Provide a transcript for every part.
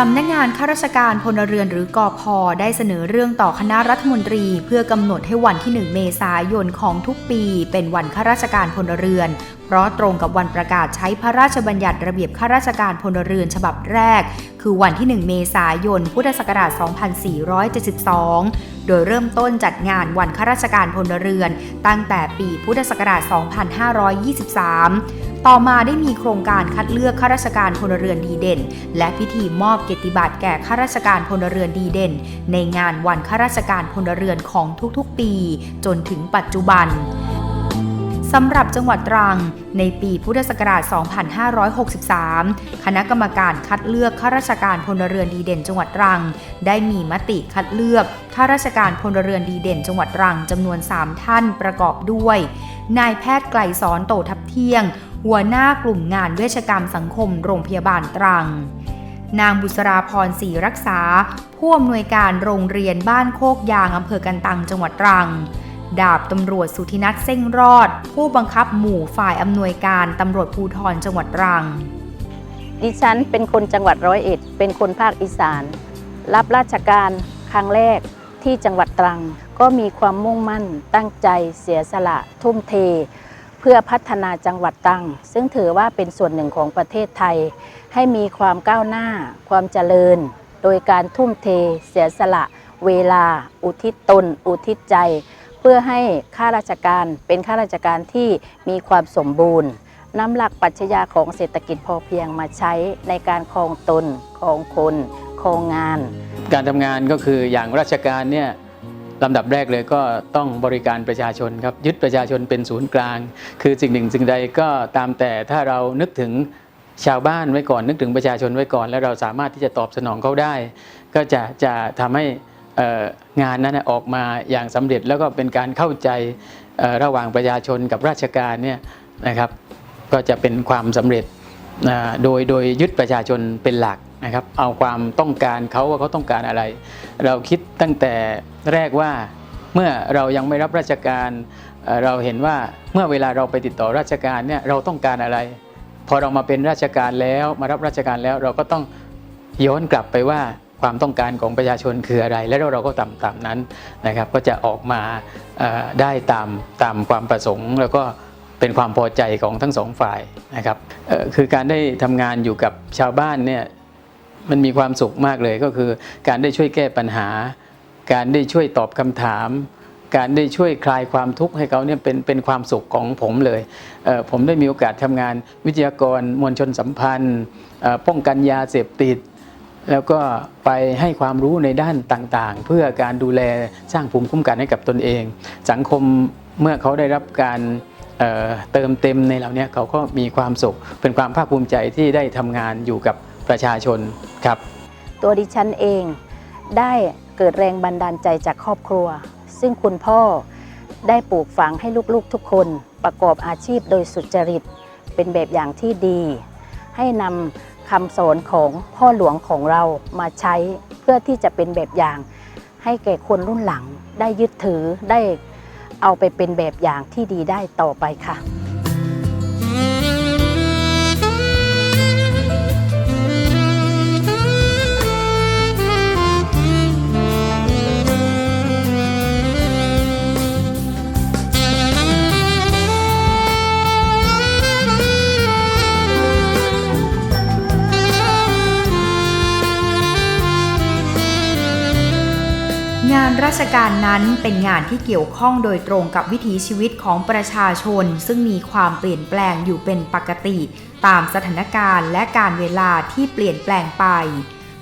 สำนักงานข้าราชการพลเรือนหรือกอพอได้เสนอเรื่องต่อคณะรัฐมนตรี เพื่อกำหนดให้วันที่ 1 เมษายนของทุกปี เป็นวันข้าราชการพลเรือน เพราะตรงกับวันประกาศใช้พระราชบัญญัติระเบียบข้าราชการพลเรือนฉบับแรก คือวันที่ 1 เมษายน พุทธศักราช 2472โดยเริ่มต้นจัดงานวันข้าราชการพลเรือน ตั้งแต่ปีพุทธศักราช 2523 ต่อมาได้มีโครงการคัดเลือกข้าราชการพลเรือนดีเด่น และพิธีมอบเกียรติบัตรแก่ข้าราชการพลเรือนดีเด่น ในงานวันข้าราชการพลเรือนของทุกๆ ปี จนถึงปัจจุบันสำหรับจังหวัดตรัง ในปีพุทธศักราช 2563 คณะกรรมการคัดเลือกข้าราชการพลเรือนดีเด่น จังหวัดตรัง ได้มีมติคัดเลือกข้าราชการพลเรือนดีเด่น จังหวัดตรังจำนวน 3 ท่านประกอบด้วย นายแพทย์ไกลสอนโตทับเที่ยง หัวหน้ากลุ่มงานเวชกรรมสังคมโรงพยาบาลตรัง นางบุษราพรศรีรักษา ผู้อำนวยการโรงเรียนบ้านโคกยางอำเภอกันตังจังหวัดตรัง ดาบตำรวจสุธินัทเส้งรอด ผู้บังคับหมู่ฝ่ายอำนวยการตำรวจภูธรจังหวัดตรัง ดิฉันเป็นคนจังหวัดร้อยเอ็ด เป็นคนภาคอีสาน รับราชการครั้งแรกที่จังหวัดตรัง ก็มีความมุ่งมั่นตั้งใจเสียสละทุ่มเท เพื่อพัฒนาจังหวัดตรัง ซึ่งถือว่าเป็นส่วนหนึ่งของประเทศไทย ให้มีความก้าวหน้า ความเจริญ โดยการทุ่มเท เสียสละ เวลา อุทิศตน อุทิศใจ เพื่อให้ข้าราชการเป็นข้าราชการที่มีความสมบูรณ์นำหลักปรัชญาของเศรษฐกิจพอเพียงมาใช้ในการครองตนครองคนครองงาน การทำงานก็คืออย่างราชการเนี่ย ลำดับแรกเลยก็ต้องบริการประชาชนครับยึดประชาชนเป็นศูนย์กลาง คือสิ่งหนึ่งสิ่งใดก็ตามแต่ถ้าเรานึกถึงชาวบ้านไว้ก่อนนึกถึงประชาชนไว้ก่อน แล้วเราสามารถที่จะตอบสนองเขาได้ ก็จะจะทำให้งานนั้นออกมาอย่างสำเร็จแล้วก็เป็นการเข้าใจระหว่างประชาชนกับราชการเนี่ยนะครับ ก็จะเป็นความสำเร็จโดยโดยยึดประชาชนเป็นหลัก นะครับเอาความต้องการเขาว่าเขาต้องการอะไร เราคิดตั้งแต่แรกว่าเมื่อเรายังไม่รับราชการเราเห็นว่าเมื่อเวลาเราไปติดต่อราชการเนี่ยเราต้องการอะไร พอเรามาเป็นราชการแล้วมารับราชการแล้วเราก็ต้องย้อนกลับไปว่าความต้องการของประชาชนคืออะไร แล้วเราก็ทำตามนั้นนะครับก็จะออกมาได้ตามตามความประสงค์แล้วก็เป็นความพอใจของทั้งสองฝ่ายนะครับคือการได้ทำงานอยู่กับชาวบ้านเนี่ย มันมีความสุขมากเลยก็คือ การได้ช่วยแก้ปัญหา การได้ช่วยตอบคำถาม การได้ช่วยคลายความทุกข์ให้เขาเนี่ยเป็นเป็นความสุขของผมเลยเผมได้มีโอกาสทำงานวิทยากรมวลชนสัมพันธ์ ป้องกันยาเสพติด แล้วก็ไปให้ความรู้ในด้านต่างๆ เพื่อการดูแลสร้างภูมิคุ้มกันให้กับตนเอง สังคมเมื่อเขาได้รับการเเติมเต็มในเหล่านี้เขาก็มีความสุขเป็นความภาคภูมิใจที่ได้ทำงานอยู่กับ ประชาชนครับ ตัวดิฉันเองได้เกิดแรงบันดาลใจจากครอบครัว ซึ่งคุณพ่อได้ปลูกฝังให้ลูกๆทุกคนประกอบอาชีพโดยสุจริต เป็นแบบอย่างที่ดี ให้นำคำสอนของพ่อหลวงของเรามาใช้เพื่อที่จะเป็นแบบอย่าง ให้แก่คนรุ่นหลังได้ยึดถือได้เอาไปเป็นแบบอย่างที่ดีได้ต่อไปค่ะ ราชการนั้นเป็นงานที่เกี่ยวข้องโดยตรงกับวิถีชีวิตของประชาชน ซึ่งมีความเปลี่ยนแปลงอยู่เป็นปกติ ตามสถานการณ์และการเวลาที่เปลี่ยนแปลงไป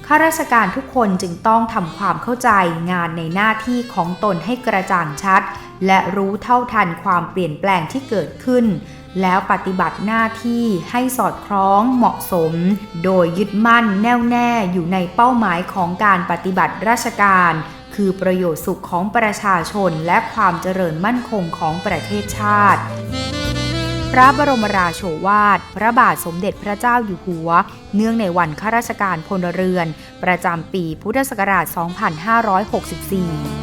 ข้าราชการทุกคนจึงต้องทำความเข้าใจงานในหน้าที่ของตนให้กระจ่างชัด และรู้เท่าทันความเปลี่ยนแปลงที่เกิดขึ้น แล้วปฏิบัติหน้าที่ให้สอดคล้องเหมาะสม โดยยึดมั่นแน่วแน่อยู่ในเป้าหมายของการปฏิบัติราชการ คือประโยชน์สุขของประชาชนและความเจริญมั่นคงของประเทศชาติ พระบรมราโชวาท พระบาทสมเด็จพระเจ้าอยู่หัว เนื่องในวันข้าราชการพลเรือน ประจำปีพุทธศักราช 2564